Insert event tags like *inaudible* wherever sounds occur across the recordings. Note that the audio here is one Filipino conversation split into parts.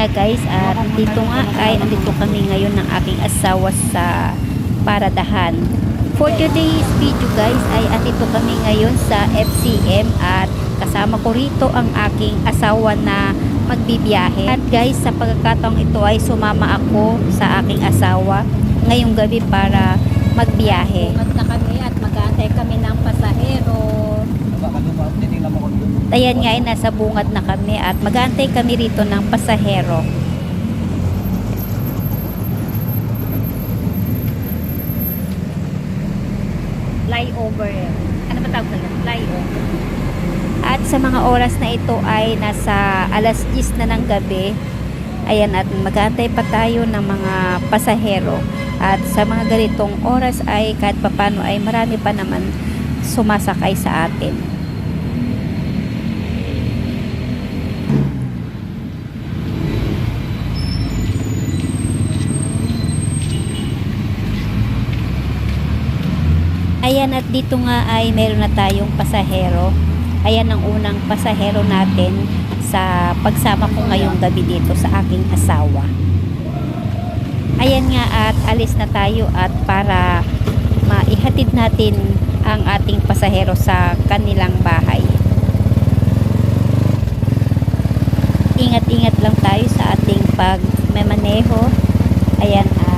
nga guys, at dito nga ay andito kami ngayon ng aking asawa sa Paradahan. For today's video guys ay andito kami ngayon sa FCM at kasama ko rito ang aking asawa na magbibiyahe. At guys, sa pagkakataong ito ay sumama ako sa aking asawa ngayong gabi para magbiyahe. Na kami at mag-aantay kami ng pasahero. Ayan nga ay nasa bungad na kami at mag-aantay kami rito ng pasahero. Flyover. Ano ba tawag na Flyover. At sa mga oras na ito ay nasa alas 10 na ng gabi. Ayan at mag-aantay pa tayo ng mga pasahero. At sa mga ganitong oras ay kahit papano ay marami pa naman sumasakay sa atin. Ayan at dito nga ay meron na tayong pasahero. Ayan ang unang pasahero natin sa pagsama ko ngayong gabi dito sa aking asawa. Ayan nga at alis na tayo at para maihatid natin ang ating pasahero sa kanilang bahay. Ingat-ingat lang tayo sa ating pagmemaneho. Ayan at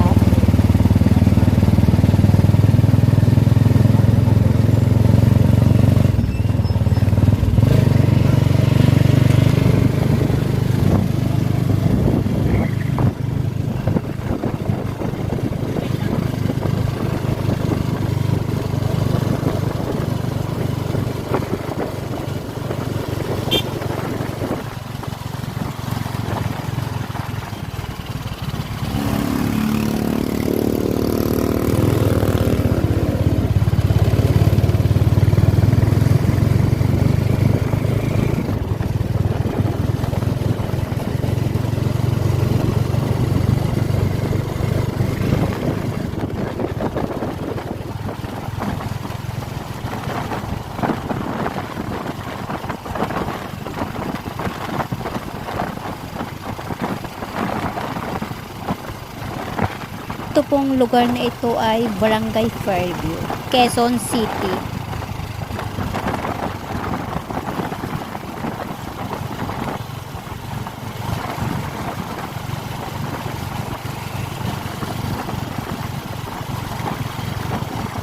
Ito pong lugar na ito ay Barangay Fairview, Quezon City.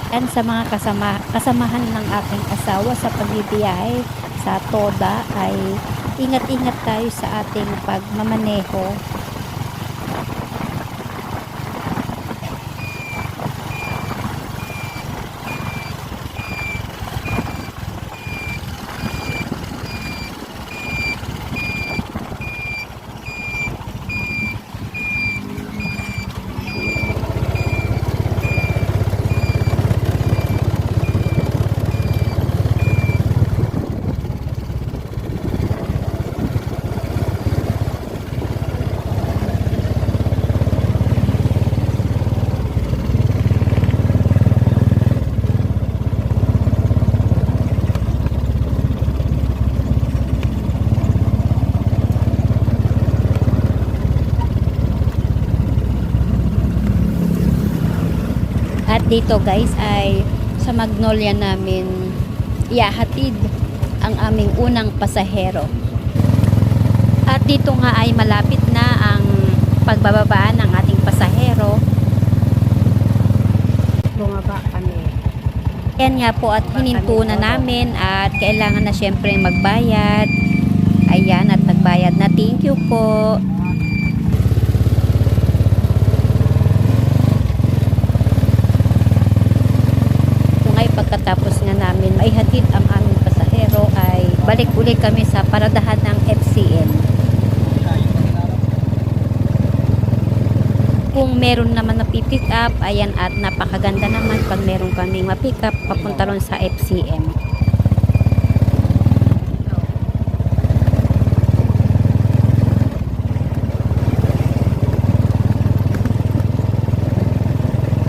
Yan sa mga kasama, kasamahan ng aking asawa sa pagbibiyahe sa Toda ay ingat-ingat tayo sa ating pagmamaneho dito guys ay sa Magnolia namin iahatid ang aming unang pasahero. At dito nga ay malapit na ang pagbababa ng ating pasahero. Bumaba kami. Yan nga po at hininto na namin at kailangan na syempre magbayad. Ayan at nagbayad na. Thank you po. Kung ay pagkatapos nga namin maihatid ang aming pasahero ay balik uli kami sa paradahan ng FCM. Kung meron naman na pick up, ayan at napakaganda naman pag meron kaming ma-pick up papunta ron sa FCM.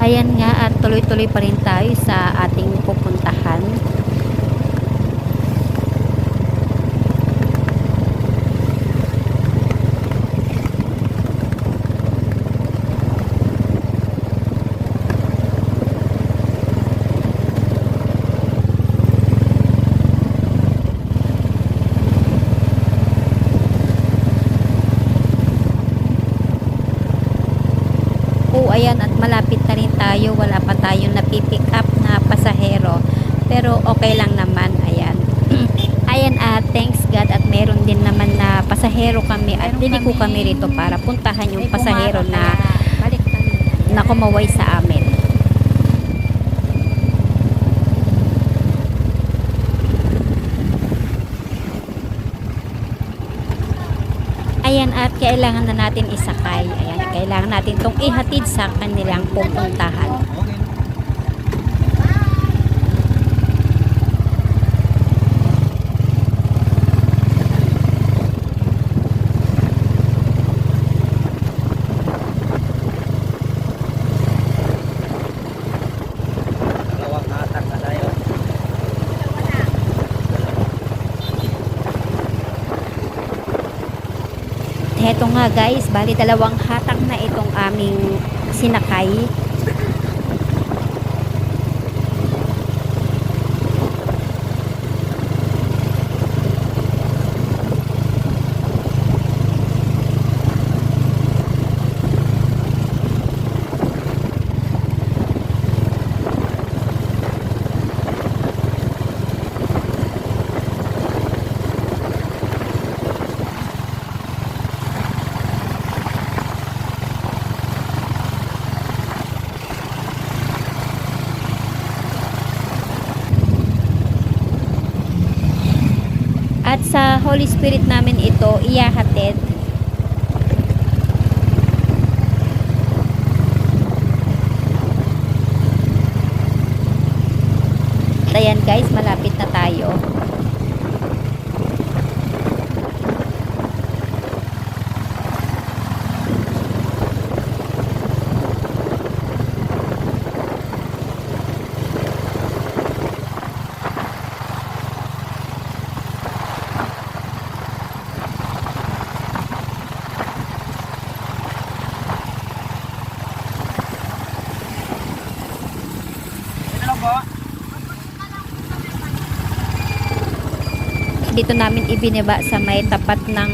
Ayan nga at tuloy-tuloy pa rin tayo sa ating pupuntahan. ayan at malapit na rin tayo. Wala pa tayong napipick up na pasahero. Pero okay lang naman, ayan. *clears throat* ayan at thanks God at meron din naman na pasahero kami at liliko kami. kami rito para puntahan yung pasahero na na kumaway sa amin. Ayan at kailangan na natin isakay. Ayan, kailangan natin itong ihatid sa kanilang pupuntahan. Heto nga guys, bali dalawang hatak na itong aming sinakay. At sa Holy Spirit namin ito iyahatid. At Ayan guys, malapit na tayo. Dito namin ibinaba sa may tapat ng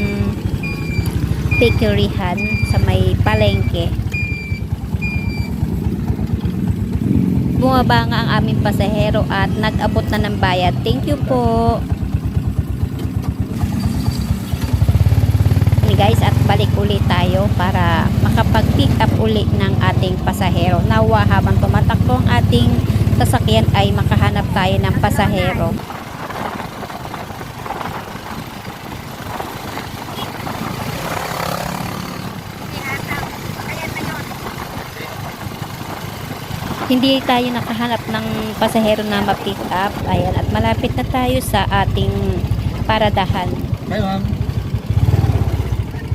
bakeryhan sa may palengke. Bumaba nga ang aming pasahero at nag-abot na ng bayad. Thank you po. Ni guys at balik uli tayo para makapag-pick up uli ng ating pasahero. Nawa habang tumatakbo ang ating sasakyan ay makahanap tayo ng pasahero. Hindi tayo nakahanap ng pasahero na ma-pick up. Ayan, at malapit na tayo sa ating paradahan. Kayo ma'am.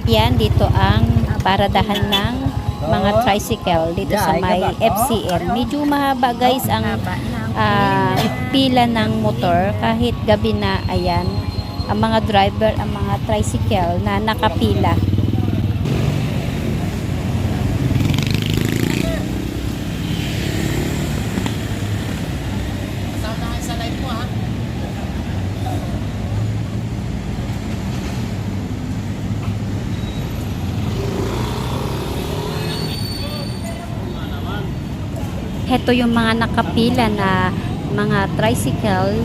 Yan, dito ang paradahan ng mga tricycle dito sa may FCM. Medyo mahaba guys ang ah, pila ng motor kahit gabi na ayan ang mga driver ang mga tricycle na nakapila Heto yung mga nakapila na mga tricycle.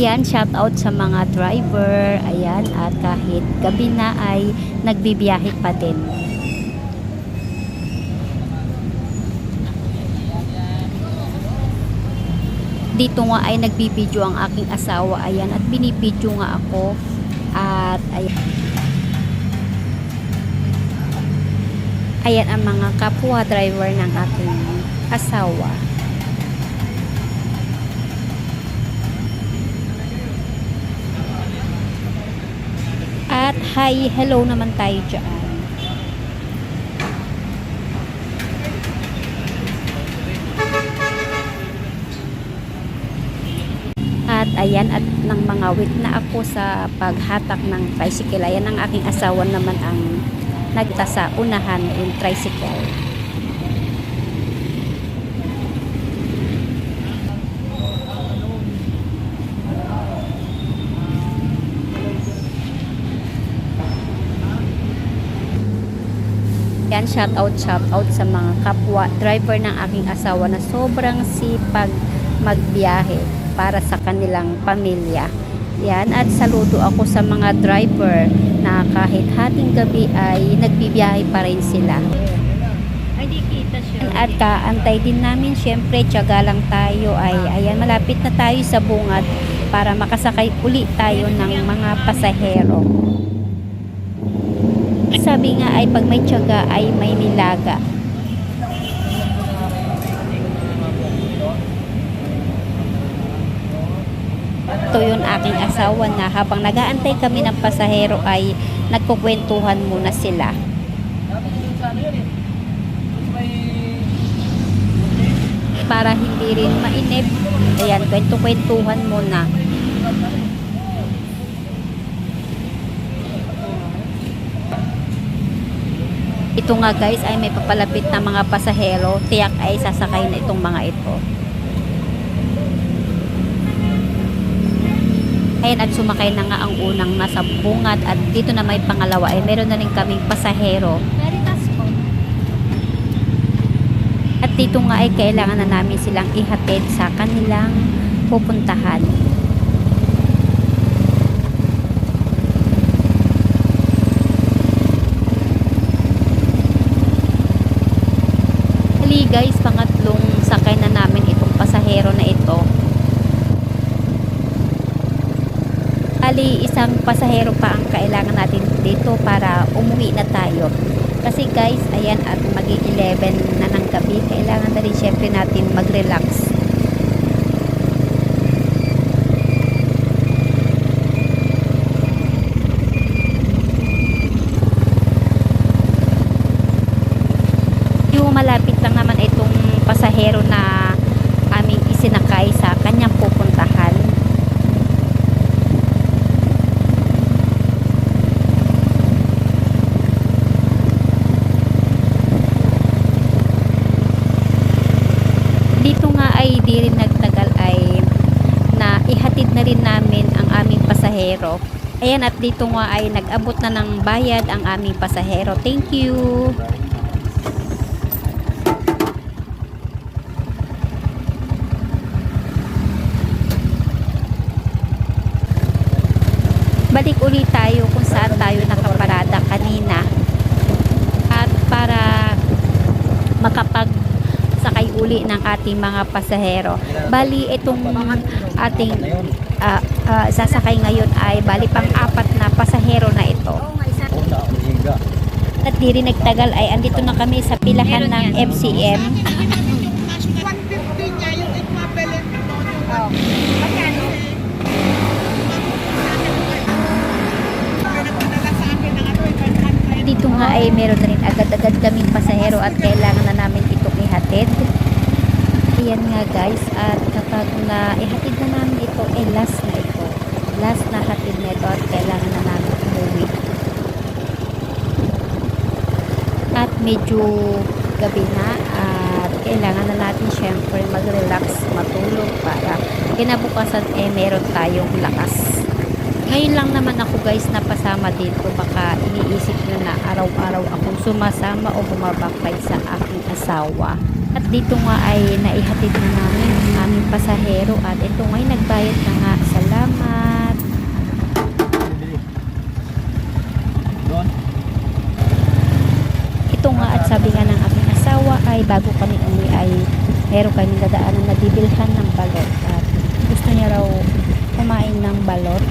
Yan, shout out sa mga driver. Ayan, at kahit gabi na ay nagbibiyahe pa din. Dito nga ay nagbibideo ang aking asawa. Ayan, at binibideo nga ako. At ayan. Ayan ang mga kapwa driver ng aking asawa. At hi, hello naman tayo dyan. At ayan, at nang mga wait na ako sa paghatak ng tricycle. Ayan ang aking asawa naman ang nagtasa unahan yung tricycle. Yan, shout out, shout out sa mga kapwa driver ng aking asawa na sobrang sipag magbiyahe para sa kanilang pamilya. Yan, at saludo ako sa mga driver kahit hating gabi ay nagbibiyahe pa rin sila. At kaantay din namin, syempre, tiyaga lang tayo ay, ayan, malapit na tayo sa bungad para makasakay uli tayo ng mga pasahero. Sabi nga ay pag may tiyaga ay may nilaga. Ito yun aking asawa na habang nagaantay kami ng pasahero ay nagkukwentuhan muna sila. para hindi rin mainip. Ayan, kwento-kwentuhan muna. Ito nga guys ay may papalapit na mga pasahero. Tiyak ay sasakay na itong mga ito. Ayan at sumakay na nga ang unang nasa bungad at dito na may pangalawa ay meron na rin kaming pasahero. At dito nga ay kailangan na namin silang ihatid sa kanilang pupuntahan. Hali guys, pangatlong sakay na namin itong pasahero na ito. Ali, isang pasahero pa ang kailangan natin dito para umuwi na tayo. Kasi guys, ayan at magi 11 na ng gabi, kailangan na rin syempre natin mag-relax. Malapit lang naman itong pasahero na aming isinakay sa kanyang pupuntahan. dito nga ay di rin nagtagal ay na ihatid na rin namin ang aming pasahero. Ayan at dito nga ay nag-abot na ng bayad ang aming pasahero. Thank you. Balik ulit tayo kung saan tayo nakaparada kanina. At para makapag sakay uli ng ating mga pasahero. Bali, itong ating ah, ah, sasakay ngayon ay bali pang apat na pasahero na ito. At di rin nagtagal ay andito na kami sa pilahan ng. FCM. 150 niya yung equivalent mo. Oo. Magkano? Pinagpadala sa akin ng ikan Dito nga ay meron na rin agad-agad kaming pasahero at kailangan na namin itong ihatid. Ayan nga guys, at kapag na ihatid na namin ito, eh last na ito. Last na hatid na ito at kailangan na namin umuwi. At medyo gabi na at kailangan na natin syempre mag-relax, matulog para kinabukasan eh meron tayong lakas. Ngayon lang naman ako guys napasama dito baka iniisip nyo na araw-araw akong sumasama o bumabakay sa aking asawa. At dito nga ay naihatid na namin ang aming pasahero at ito ngay nagbayad na nga. Salamat! Ito nga at sabi nga ng aking asawa ay bago kami umuwi ay meron kaming dadaanan na bibilhan ng balot at gusto niya raw kumain ng balot.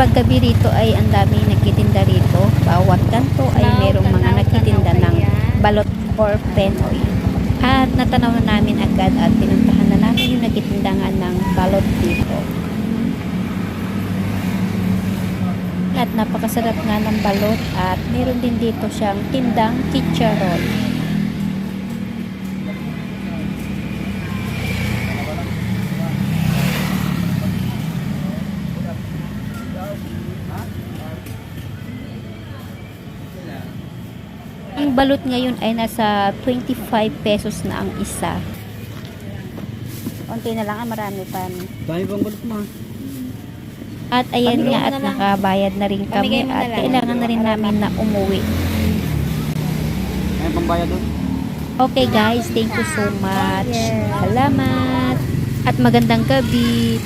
Paggabi rito ay ang daming nagtitinda rito. Bawat kanto ay merong mga nagtitinda ng balot or penoy. At natanaw na namin agad at pinuntahan na namin yung nagtitinda nga ng balot dito. At napakasarap nga ng balot at meron din dito siyang tindang chicharon. Ang balot ngayon ay nasa 25 pesos na ang isa. Konti na lang, ah, marami pa. Dami bang balot mo? At ayan nga at nakabayad na rin kami at lang. kailangan na rin namin na umuwi. Ay, pambayad doon. Okay guys, thank you so much. Salamat. At magandang gabi.